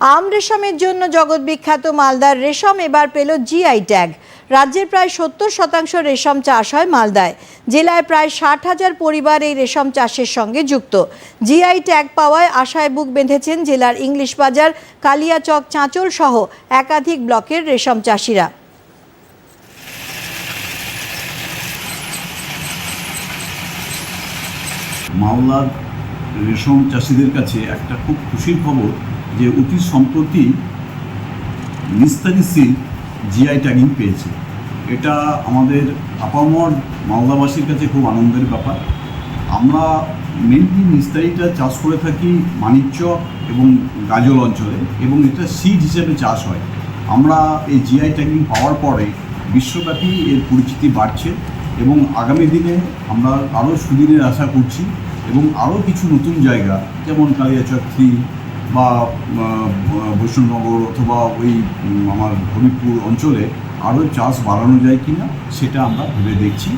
আম রেশমের জন্য জগৎ বিখ্যাত মালদার রেশম এবার পেল জিআই ট্যাগ রাজ্যের প্রায় সত্তর শতাংশ রেশম চাষ হয় মালদায়। জেলায় প্রায় ষাট হাজার পরিবার এই রেশম চাষের সঙ্গে যুক্ত। জিআই ট্যাগ পাওয়ায় আশায় বুক বেঁধেছেন জেলার ইংলিশ বাজার, কালিয়াচক, চাঁচল সহ একাধিক ব্লকের রেশম চাষিরা। মাওলার রেশম চাষিদের কাছে একটা খুব খুশির খবর যে অতি সম্প্রতি নিস্তারি সিল্ক জিআই ট্যাগিং পেয়েছে। এটা আমাদের আপামর মালদাবাসীর কাছে খুব আনন্দের ব্যাপার। আমরা মেনলি নিস্তারিটা চাষ করে থাকি মানিকচক এবং গাজল অঞ্চলে এবং এটা সিড হিসেবে চাষ হয়। আমরা এই জিআই ট্যাগিং পাওয়ার পরে বিশ্বব্যাপী এর পরিচিতি বাড়ছে এবং আগামী দিনে আমরা আরও সুদিনের আশা করছি এবং আরও কিছু নতুন জায়গা যেমন কালিয়াচক থ্রি বা বৈষ্ণবনগর অথবা ওই আমার হবিবপুর অঞ্চলে আরও চাষ বাড়ানো যায় কিনা, সেটা আমরা ভেবে দেখছি।